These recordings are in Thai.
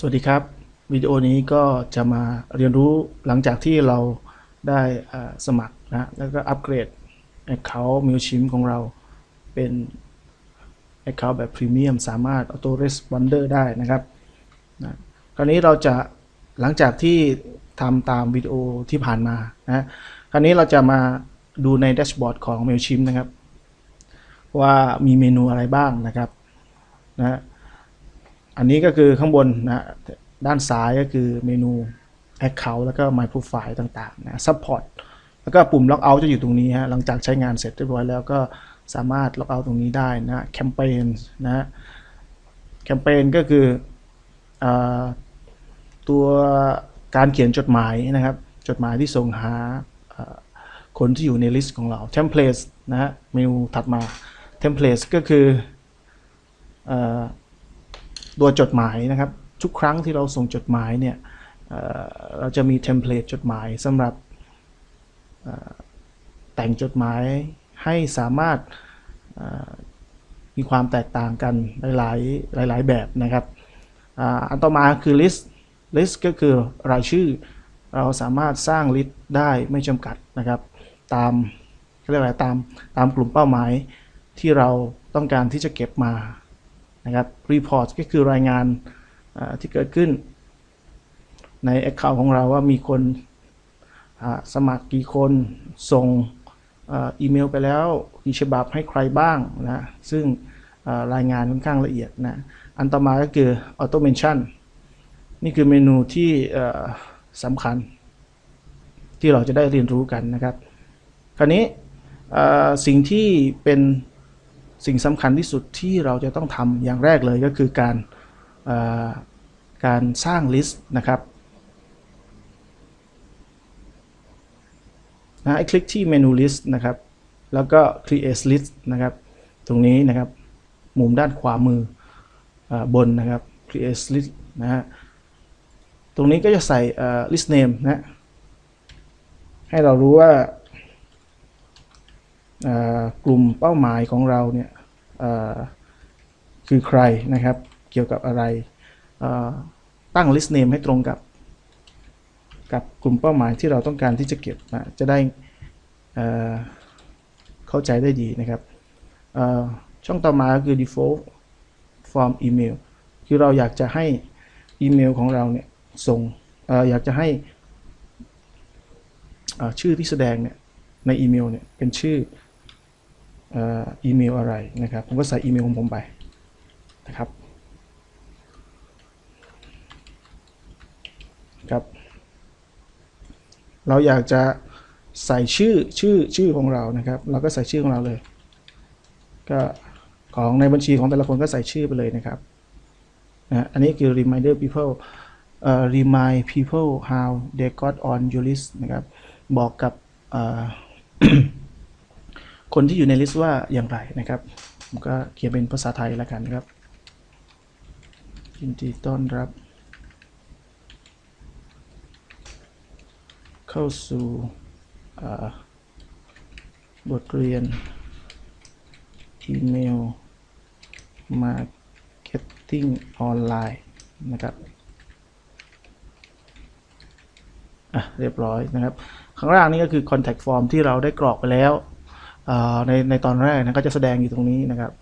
สวัสดีครับ วิดีโอนี้ก็จะมาเรียนรู้หลังจากที่เราได้สมัครนะแล้วก็อัปเกรด Account MailChimp ของเราเป็น Account แบบ Premium สามารถ Auto Responder ได้นะครับนะคราวนี้เราจะหลังจากที่ทำตามวิดีโอที่ผ่านมานะคราวนี้เราจะมาดูในแดชบอร์ดของ MailChimp นะครับ ว่ามีเมนูอะไรบ้างนะครับนะ อันนี้ก็คือข้างบนนะด้านซ้ายก็คือเมนู Account แล้วก็ My Profile ต่างๆนะ Support แล้วก็ปุ่ม Log Out จะอยู่ตรงนี้ฮะหลังจากใช้งานเสร็จเรียบร้อยแล้วก็สามารถ Log Out ตรงนี้ได้นะ c a m p a i g นะฮะ Campaign ก็คืออตัวการเขียนจดหมายนะครับ จดหมายที่ส่งหาคนที่อยู่ในลิสต์ของเรา Templates นะฮะเมนูถัดมา Templates ก็คืออ ตัวจดหมายนะครับ ทุกครั้งที่เราส่งจดหมายเนี่ยเเราจะมีเทมเพลตจดหมายสำหรับแต่งจดหมายให้สามารถมีความแตกต่างกันหลายๆหลาย ๆ แบบนะครับอันต่อมาคือ list list ก็คือรายชื่อ เราสามารถสร้าง list ได้ไม่จำกัดนะครับ ตามเรียกอะไรตามตามกลุ่มเป้าหมายที่เราต้องการที่จะเก็บมา นะครับ report ก็คือรายงานที่เกิดขึ้น ใน Account ของเราว่ามีคนสมัครกี่คนส่งอีเมลไปแล้วกี่ฉบับให้ใครบ้างนะซึ่งรายงานค่อนข้างละเอียดนะอันต่อมาก็คือ automation นี่คือเมนูที่สำคัญ ที่เราจะได้เรียนรู้กันนะครับ คราวนี้สิ่งที่เป็น สิ่งสำคัญที่สุดที่เราจะต้องทำอย่างแรกเลยก็คือการการสร้างลิสต์นะครับนะคลิกที่เมนู list นะครับ แล้วก็ create list นะครับ ตรงนี้นะครับ มุมด้านขวามืออบนนะครับ create list นะฮะ ตรงนี้ก็จะใส่ list name นะ ให้เรารู้ว่า กลุ่มเป้าหมายของเราเนี่ยคือใครนะครับ เกี่ยวกับอะไรตั้ง list name ให้ตรงกับ กับกลุ่มเป้าหมายที่เราต้องการที่จะเก็บจะได้เข้าใจได้ดีนะครับช่องต่อมาก็คือ default form email คือเราอยากจะให้อีเมลของเราเนี่ยส่งออยากจะให้ชื่อที่แสดงเนี่ยในอีเมลเนี่ยเป็นชื่อ อีเมลอะไรนะครับ ผมก็ใส่อีเมลของผมไปนะครับครับ เราอยากจะใส่ชื่อชื่อชื่อของเรานะครับ เราก็ใส่ชื่อของเราเลย ก็ของในบัญชีของแต่ละคนก็ใส่ชื่อไปเลยนะครับนะอันนี้คือ reminder people เอ่อ remind people how they got on your list นะครับ บอกกับเอ่อ คนที่อยู่ในลิสต์ว่าอย่างไรนะครับ ผมก็เขียนเป็นภาษาไทยแล้วกันครับยินดีต้อนรับ เข้าสู่บทเรียน อีเมล Marketing ออนไลน์นะครับอะเรียบร้อยนะครับ ข้างล่างนี่ก็คือ contact form ที่เราได้กรอกไปแล้ว ในในตอนแรกนะก็จะแสดงอยู่ตรงนี้นะครับ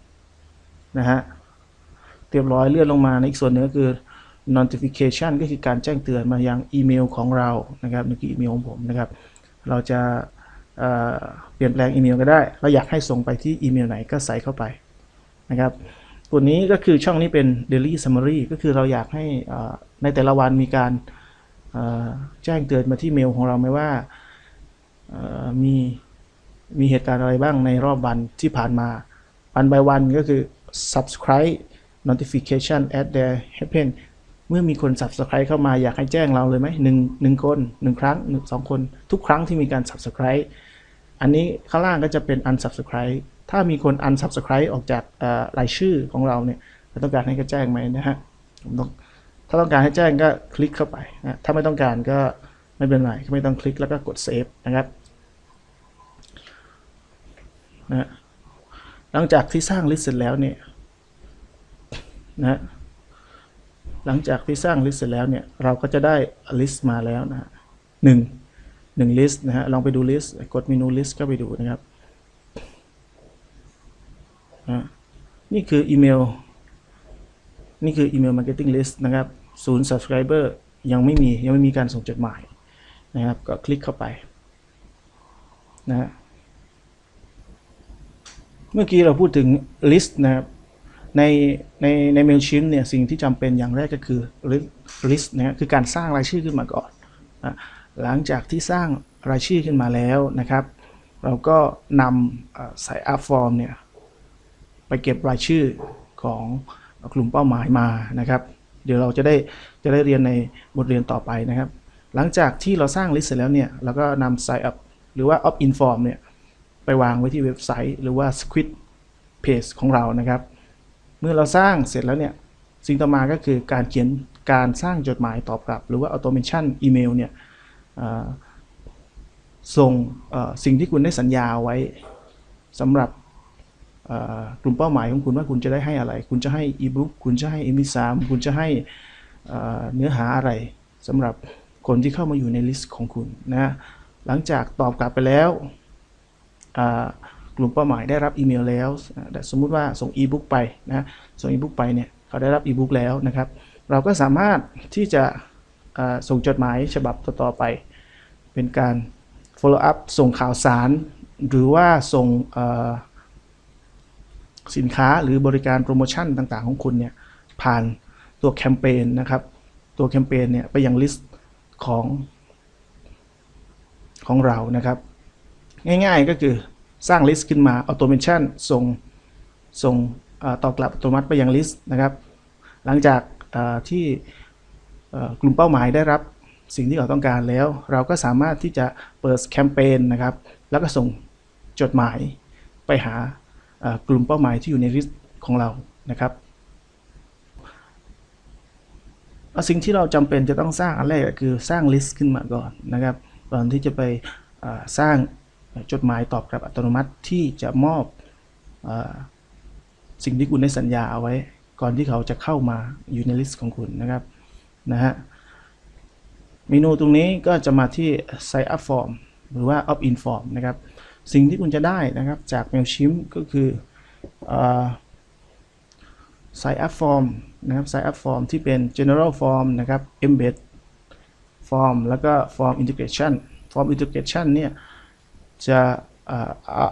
นะฮะเรียบร้อยเลื่อนลงมาในอีกส่วนหนึงก็คือ notification ก็คือการแจ้งเตือนมายังอีเมลของเรานะครับนี่คืออีเมลของผมนะครับ เราจะเเปลี่ยนแปลงอีเมลก็ได้ เราอยากให้ส่งไปที่อีเมลไหนก็ใส่เข้าไปนะครับ ตัวนี้ก็คือช่องนี้เป็น daily summary ก็คือเราอยากให้ในแต่ละวันมีการแจ้งเตือนมาที่เมลของเราไหมว่ามี มีเหตุการณ์อะไรบ้างในรอบวันที่ผ่านมา วัน by วันก็คือ subscribe notification at the happen เมื่อมีคน subscribe เข้ามาอยากให้แจ้งเราเลยไหมหนึ่งหนึ่งคนหนึ่งครั้งหนึ่งสองคน ทุกครั้งที่มีการ subscribe อันนี้ข้างล่างก็จะเป็น unsubscribe ถ้ามีคน unsubscribe ออกจากรายชื่อของเราเนี่ยเราต้องการให้เขาแจ้งไหมนะฮะผมต้องถ้าต้องการให้แจ้งก็คลิกเข้าไปนะถ้าไม่ต้องการก็ไม่เป็นไรก็ไม่ต้องคลิกแล้วก็กดเซฟนะครับ นะหลังจากที่สร้างลิสต์เสร็จแล้วเนี่ยนะหลังจากที่สร้าง list เสร็จแล้วเนี่ยเราก็จะได้ list มาแล้วนะฮะหนึ่งหนึ่ง list นะฮะลองไปดู list กดเมนู list ก็ไปดูนะครับนะนี่คืออีเมล นี่คืออีเมล marketing list นะครับศูนย์ subscriber ยังไม่มี ยังไม่มีการส่งจดหมายนะครับ ก็คลิกเข้าไปนะฮะ เมื่อกี้เราพูดถึง list นะครับในในใน Mailchimp เนี่ยสิ่งที่จำเป็นอย่างแรกก็คือ list list นะฮะคือการสร้างรายชื่อขึ้นมาก่อนนะหลังจากที่สร้างรายชื่อขึ้นมาแล้วนะครับ เราก็นำใส่ up form เนี่ยไปเก็บรายชื่อของกลุ่มเป้าหมายมานะครับ เดี๋ยวเราจะได้จะได้เรียนในบทเรียนต่อไปนะครับ หลังจากที่เราสร้างลิสต์เสร็จแล้วเนี่ยเราก็นำ sign up หรือว่า opt in form เนี่ย ไปวางไว้ที่เว็บไซต์หรือว่า squid page ของเรานะครับ เมื่อเราสร้างเสร็จแล้วเนี่ย สิ่งต่อมาก็คือการเขียนการสร้างจดหมายตอบกลับ หรือว่า automation email เนี่ยส่งสิ่งที่คุณได้สัญญาไว้สำหรับกลุ่มเป้าหมายของคุณว่าคุณจะได้ให้อะไร คุณจะให้อีบุ๊กคุณจะให้ MP3 คุณจะให้เนื้อหาอะไรสำหรับคนที่เข้ามาอยู่ในลิสต์ของคุณนะหลังจากตอบกลับไปแล้ว กลุ่มเป้าหมายได้รับอีเมลแล้วสมมุติว่าส่งอีบุ๊กไปนะส่งอีบุ๊กไปเนี่ยเขาได้รับอีบุ๊กแล้วนะครับ เราก็สามารถที่จะส่งจดหมายฉบับต่อๆไป เป็นการ follow up ส่งข่าวสาร หรือว่าส่งสินค้าหรือบริการโปรโมชั่นต่างๆของคุณเนี่ยผ่านตัวแคมเปญนะครับ ตัวแคมเปญเนี่ยไปยังลิสต์ของของเรานะครับ ง่ายๆ ก็คือสร้างลิสต์ขึ้นมาออโตเมชันส่งส่งเออกลับอัตโนมัติไปยังลิสต์นะครับ หลังจากที่กลุ่มเป้าหมายได้รับสิ่งที่เขาต้องการแล้ว เราก็สามารถที่จะเปิดแคมเปญนะครับ แล้วก็ส่งจดหมายไปหากลุ่มเป้าหมายที่อยู่ในลิสต์ของเรานะครับสิ่งที่เราจำเป็นจะต้องสร้างอันแรกก็คือสร้างลิสต์ขึ้นมาก่อนนะครับก่อนที่จะไปสร้าง จดหมายตอบกลับอัตโนมัติที่จะมอบอสิ่งที่คุณได้สัญญาเอาไว้ ก่อนที่เขาจะเข้ามาอยู่ในลิสต์ของคุณนะครับนะฮะเมนูตรงนี้ก็จะมาที่ sign up form หรือว่า opt in form นะครับสิ่งที่คุณจะได้นะครับจาก Mailchimp ก็คือเอ่อ sign up form นะครับ sign up form ที่เป็น general form นะครับ embed form แล้วก็ form integration form integration เนี่ย จะ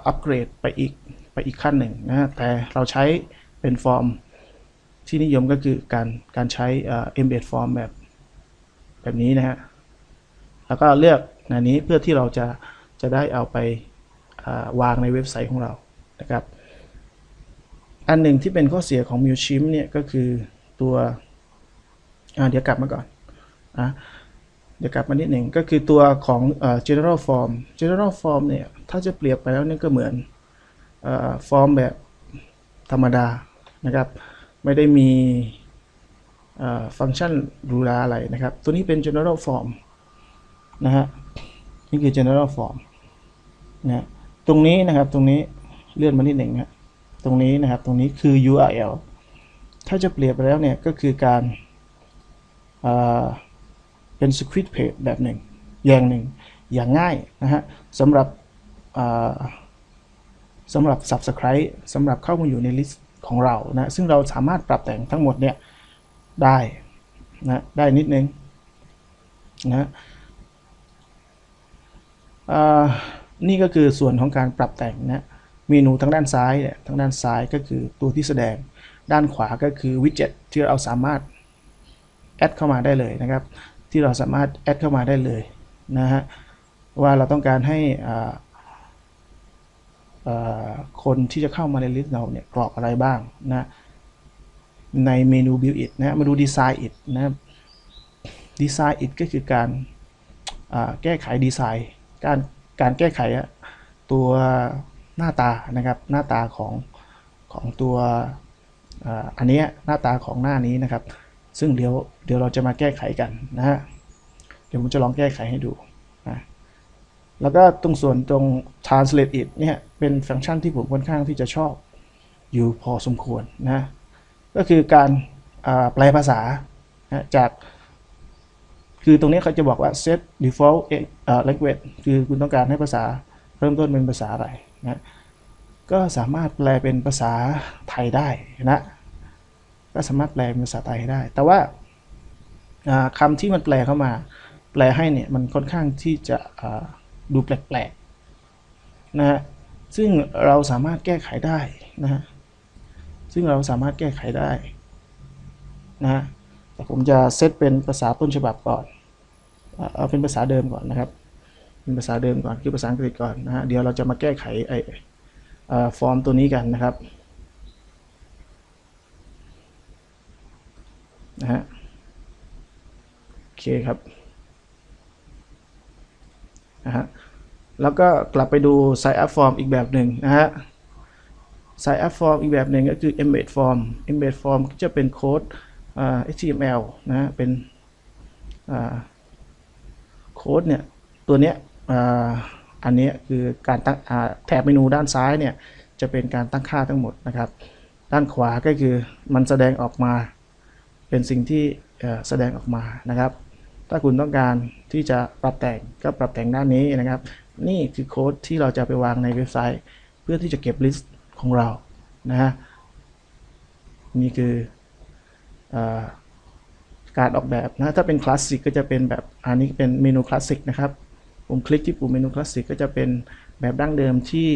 อัปเกรดไปอีกไปอีกขั้นหนึ่งนะ แต่เราใช้เป็นฟอร์มที่นิยมก็คือการการใช้เอ่อ embed form แบบแบบนี้นะฮะ แล้วก็เลือกอันนี้เพื่อที่เราจะจะได้เอาไปาวางในเว็บไซต์ของเรานะครับ อันหนึ่งที่เป็นข้อเสียของ MailChimp เนี่ยก็คือตัวเดี๋ยวกลับมาก่อนอะ เดี๋ยวกลับมานิดหนึ่งก็คือตัวของ general form general form เนี่ย ถ้าจะเปรียบไปแล้วนี่ก็เหมือนอ่อฟอร์มแบบธรรมดานะครับ ไม่ได้มีฟังก์ชันหรูหราอะไรนะครับ ตัวนี้เป็น general form นะฮะนี่คือ general form นะฮะตรงนี้นะครับตรงนี้เลื่อนมานิดหนึ่งฮะตรงนี้นะครับตรงนี้คือ URL ถ้าจะเปรียบไปแล้วเนี่ยก็คือการ เป็น squid page แบบหนึ่ง อย่างหนึ่ง อย่างง่ายนะฮะสำหรับสำหรับ subscribe สำหรับเข้ามาอยู่ในลิสต์ของเรานะซึ่งเราสามารถปรับแต่งทั้งหมดเนี่ยได้นะได้นิดนึงนะนี่ก็คือส่วนของการปรับแต่งนะเมนูทางด้านซ้ายเนี่ยทางด้านซ้ายก็คือตัวที่แสดง ด้านขวาก็คือวิดเจ็ตที่เราสามารถแอดเข้ามาได้เลยนะครับ ที่เราสามารถแอดเข้ามาได้เลยนะฮะว่าเราต้องการให้คนที่จะเข้ามาในลิสต์เราเนี่ยกรอกอะไรบ้างนะในเมนู build it นะมาดู design it นะ design it ก็คือการแก้ไขดีไซน์การการแก้ไขตัวหน้าตานะครับหน้าตาของของตัวอันนี้หน้าตาของหน้านี้นะครับ ซึ่งเดี๋ยวเดี๋ยวเราจะมาแก้ไขกันนะฮะเดี๋ยวผมจะลองแก้ไขให้ดูนะแล้วก็ตรงส่วนตรง translate it เนี่ยเป็นฟังก์ชันที่ผมค่อนข้างที่จะชอบอยู่พอสมควรนะก็คือการแปลภาษานะจาก คือตรงนี้เขาจะบอกว่า set default เอ่อ language คือคุณต้องการให้ภาษาเริ่มต้นเป็นภาษาอะไรนะก็สามารถแปลเป็นภาษาไทยได้นะ ก็สามารถแปลเป็นภาษาไทยได้ แต่ว่าอ่าคำที่มันแปลเข้ามา แปลให้เนี่ยมันค่อนข้างที่จะดูแปลกๆนะฮะซึ่งเราสามารถแก้ไขได้นะฮะซึ่งเราสามารถแก้ไขได้นะฮะแต่ผมจะเซตเป็นภาษาต้นฉบับก่อนเอาเป็นภาษาเดิมก่อนนะครับ เป็นภาษาเดิมก่อนคือภาษาอังกฤษก่อนนะฮะเดี๋ยวเราจะมาแก้ไขไอเอ่อฟอร์มตัวนี้กันนะครับ นะฮะโอเคครับนะฮะแล้วก็กลับไปดู sign up form อีกแบบหนึ่งนะฮะ sign up form อีกแบบหนึ่งก็คือ embed form embed form จะเป็นโค้ดอ่า HTML นะฮะเป็นอ่าโค้ดเนี่ยตัวเนี้ยอ่าอันเนี้ยคือการตั้งอ่าแถบเมนูด้านซ้ายเนี่ยจะเป็นการตั้งค่าทั้งหมดนะครับ ด้านขวาก็คือมันแสดงออกมา เป็นสิ่งที่แสดงออกมานะครับ ถ้าคุณต้องการที่จะปรับแต่งก็ปรับแต่งด้านนี้นะครับ นี่คือโค้ดที่เราจะไปวางในเว็บไซต์ เพื่อที่จะเก็บลิสต์ของเรานะฮะนี่คืออการออกแบบนะถ้าเป็นคลาสสิกก็จะเป็นแบบอันนี้เป็นเมนูคลาสสิกนะครับผมคลิกที่ปุ่มเมนูคลาสสิกก็จะเป็นแบบดั้งเดิมที่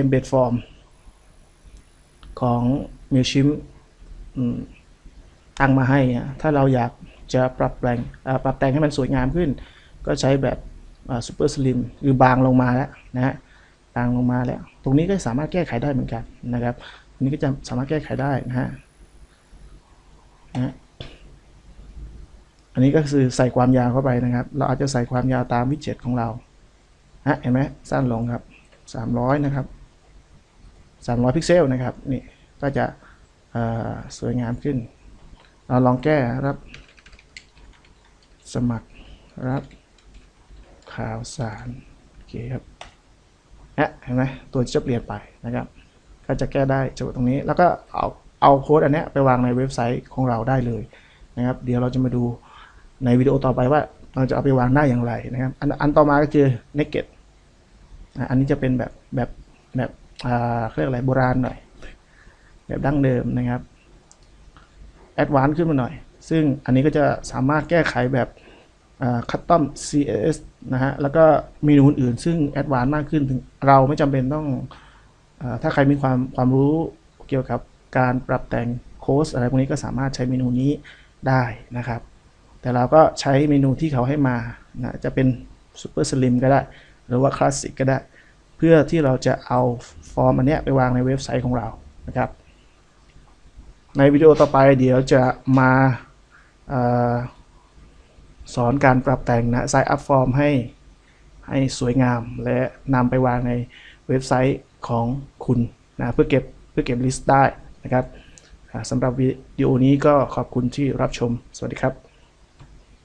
embed form ของ Mailchimp ตั้งมาให้ถ้าเราอยากจะปรับแต่งปรับแต่งให้มันสวยงามขึ้น ก็ใช้แบบซูเปอร์สลิมคือบางลงมาแล้วนะฮะบางลงมาแล้ว ตรงนี้ก็สามารถแก้ไขได้เหมือนกันนะครับนนี้ก็จะสามารถแก้ไขได้นะฮะนะอันนี้ก็คือใส่ความยาวเข้าไปนะครับ เราอาจจะใส่ความยาวตามวิดเจ็ตของเราฮะเห็นไหมสั้นลงครับ 300 นะครับ 300 พิกเซลนะครับนี่ก็จะสวยงามขึ้น เราลองแก้รับ สมัครรับ ข่าวสารโอเคครับฮะเห็นไหมตัวจะเปลี่ยนไปนะครับ ก็จะแก้ได้จากตรงนี้ แล้วก็เอาเอาโค้ดอันนี้ไปวางในเว็บไซต์ของเราได้เลยนะครับ เดี๋ยวเราจะมาดูในวิดีโอต่อไปว่าเราจะเอาไปวางได้อย่างไรนะครับ อันอันต่อมาก็คือ naked อันนี้จะเป็นแบบแบบแบบอ่าเรียกอะไรโบราณหน่อย แบบดั้งเดิมนะครับ แอดวานซ์ขึ้นมาหน่อย ซึ่งอันนี้ก็จะสามารถแก้ไขแบบคัตตอม CSS นะฮะ แล้วก็เมนูอื่นซึ่งแอดวานซ์มากขึ้น เราไม่จำเป็นต้องอถ้าใครมีความความรู้เกี่ยวกับการปรับแต่งโค้ดอะไรพวกนี้ก็สามารถใช้เมนูนี้ได้นะครับ แต่เราก็ใช้เมนูที่เขาให้มานะจะเป็น Super Slim ก็ได้ หรือว่า Classic ก็ได้ เพื่อที่เราจะเอาฟอร์มอันเนี้ยไปวางในเว็บไซต์ของเรานะครับ ในวิดีโอต่อไปเดี๋ยวจะมาอาสอนการปรับแต่งนะ Sign Up Form ให้ให้สวยงาม และนำไปวางในเว็บไซต์ของคุณนะเพื่อเก็บเพื่อเก็บลิสต์ได้นะครับสำหรับวิดีโอนี้ก็ขอบคุณที่รับชม สวัสดีครับ